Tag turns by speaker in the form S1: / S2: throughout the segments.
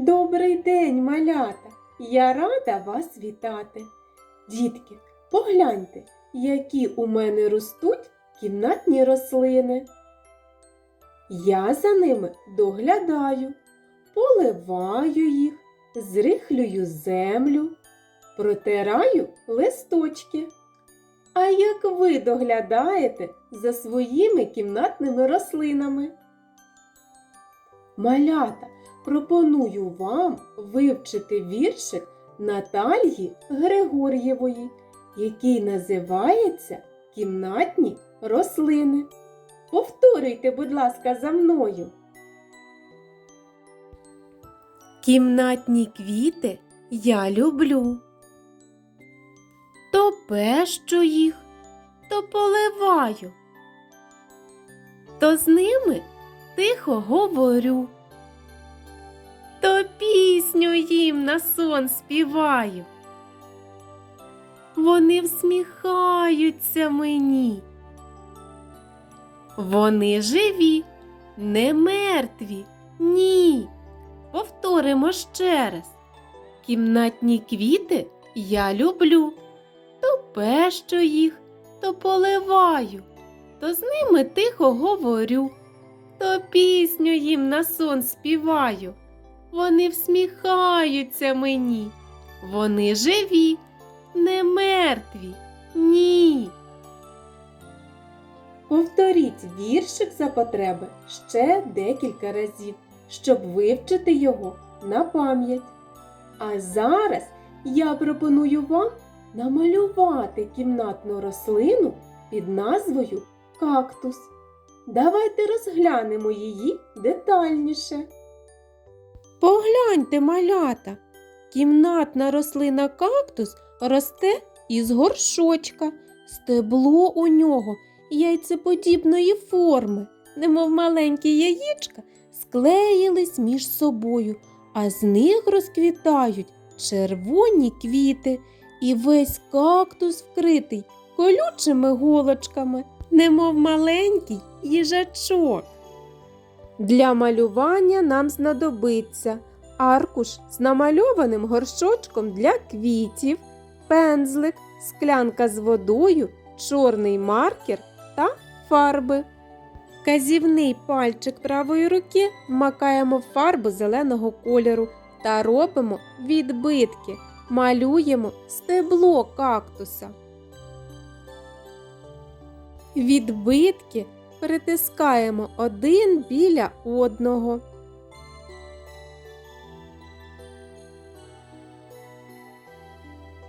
S1: Добрий день, малята! Я рада вас вітати. Дітки, погляньте, які у мене ростуть кімнатні рослини. Я за ними доглядаю, поливаю їх, зрихлюю землю, протираю листочки. А як ви доглядаєте за своїми кімнатними рослинами? Малята, пропоную вам вивчити віршик Наталії Григор'євої, який називається Кімнатні рослини. Повторюйте, будь ласка, за мною. Кімнатні квіти я люблю. То пещу їх, то поливаю, то з ними тихо говорю, то пісню їм на сон співаю. Вони всміхаються мені. Вони живі, не мертві, ні. Повторимо ще раз. Кімнатні квіти я люблю, то пещу їх, то поливаю, то з ними тихо говорю, то пісню їм на сон співаю. Вони всміхаються мені, вони живі, не мертві, ні. Повторіть віршик за потреби ще декілька разів, щоб вивчити його на пам'ять. А зараз я пропоную вам намалювати кімнатну рослину під назвою кактус. Давайте розглянемо її детальніше. Погляньте, малята, кімнатна рослина кактус росте із горшочка, стебло у нього яйцеподібної форми, немов маленькі яєчка, склеїлись між собою, а з них розквітають червоні квіти, і весь кактус вкритий колючими голочками, немов маленький їжачок. Для малювання нам знадобиться аркуш з намальованим горшочком для квітів, пензлик, склянка з водою, чорний маркер та фарби. Казівний пальчик правої руки вмакаємо в фарбу зеленого кольору та робимо відбитки, малюємо стебло кактуса. Відбитки притискаємо один біля одного.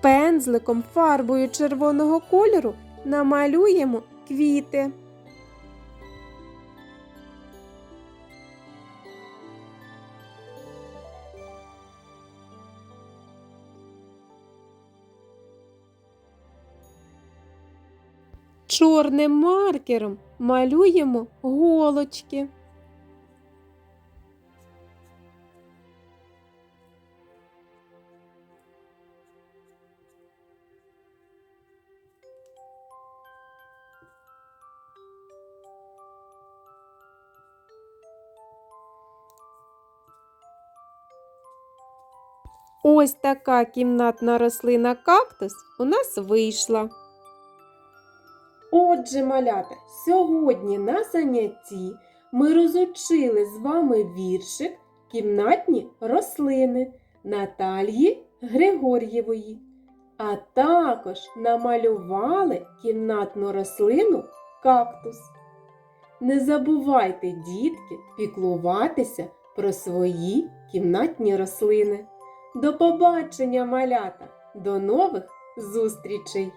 S1: Пензликом фарбою червоного кольору намалюємо квіти. Чорним маркером малюємо голочки. Ось така кімнатна рослина кактус у нас вийшла. Отже, малята, сьогодні на занятті ми розучили з вами віршик Кімнатні рослини Наталії Григор'євої, а також намалювали кімнатну рослину кактус. Не забувайте, дітки, піклуватися про свої кімнатні рослини. До побачення, малята! До нових зустрічей!